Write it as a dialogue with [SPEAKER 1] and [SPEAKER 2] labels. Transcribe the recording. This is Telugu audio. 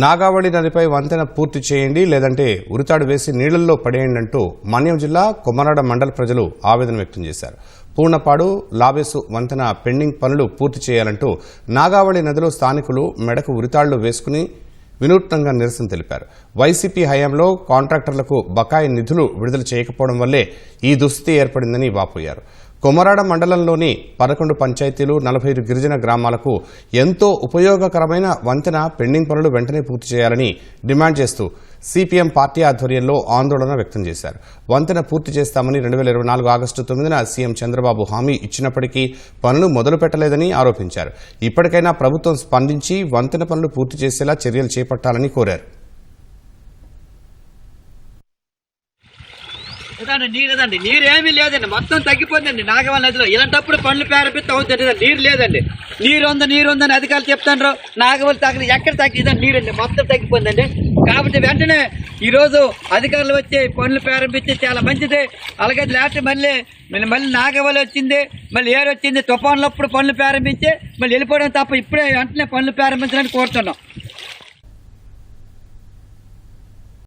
[SPEAKER 1] నాగావళి నదిపై వంతెన పూర్తి చేయండి లేదంటే ఉరితాడు వేసి నీళ్ళలో పడేయండి అంటూ మన్యం జిల్లా కొమ్మనాడ మండల ప్రజలు ఆవేదన వ్యక్తం చేశారు. పూర్ణపాడు లాబేసు వంతెన పెండింగ్ పనులు పూర్తి చేయాలంటూ నాగావళి నదిలో స్థానికులు మెడకు ఉరితాళ్ళు వేసుకుని వినూత్నంగా నిరసన తెలిపారు. వైసీపీ హయాంలో కాంట్రాక్టర్లకు బకాయి నిధులు విడుదల చేయకపోవడం వల్లే ఈ దుస్థితి ఏర్పడిందని వాపోయారు. కొమరాడ మండలంలోని పదకొండు పంచాయతీలు నలభై ఐదు గిరిజన గ్రామాలకు ఎంతో ఉపయోగకరమైన వంతెన పెండింగ్ పనులు వెంటనే పూర్తి చేయాలని డిమాండ్ చేస్తూ సిపిఎం పార్టీ ఆధ్వర్యంలో ఆందోళన వ్యక్తం చేశారు. వంతెన పూర్తి చేస్తామని రెండు వేల ఇరవై నాలుగు ఆగస్టు తొమ్మిదిన సీఎం చంద్రబాబు హామీ ఇచ్చినప్పటికీ పనులు మొదలు పెట్టలేదని ఆరోపించారు. ఇప్పటికైనా ప్రభుత్వం స్పందించి వంతెన పనులు పూర్తి చేసేలా చర్యలు చేపట్టాలని కోరారు.
[SPEAKER 2] ఇదండి నీరు నీరు ఏమీ లేదండి. మొత్తం తగ్గిపోతుందండి నాగవల్ నదిలో ఇలాంటప్పుడు పనులు ప్రారంభిస్తే అవుతుంది నీరు లేదండి. నీరు ఉంది నీరు ఉందని అధికారులు చెప్తాండ్రు. నాగవల్ తగ్గదు ఎక్కడ తగ్గిదండి నీరండి. మొత్తం తగ్గిపోయిందండి. కాబట్టి వెంటనే ఈరోజు అధికారులు వచ్చి పనులు ప్రారంభించి చాలా మంచిది. అలాగే లాస్ట్ మళ్ళీ మళ్ళీ మళ్ళీ నాగవల్ వచ్చింది మళ్ళీ ఏరు వచ్చింది. తుఫాన్లప్పుడు పనులు ప్రారంభించి మళ్ళీ వెళ్ళిపోవడం తప్ప ఇప్పుడే వెంటనే పనులు ప్రారంభించాలని కోరుతున్నాం.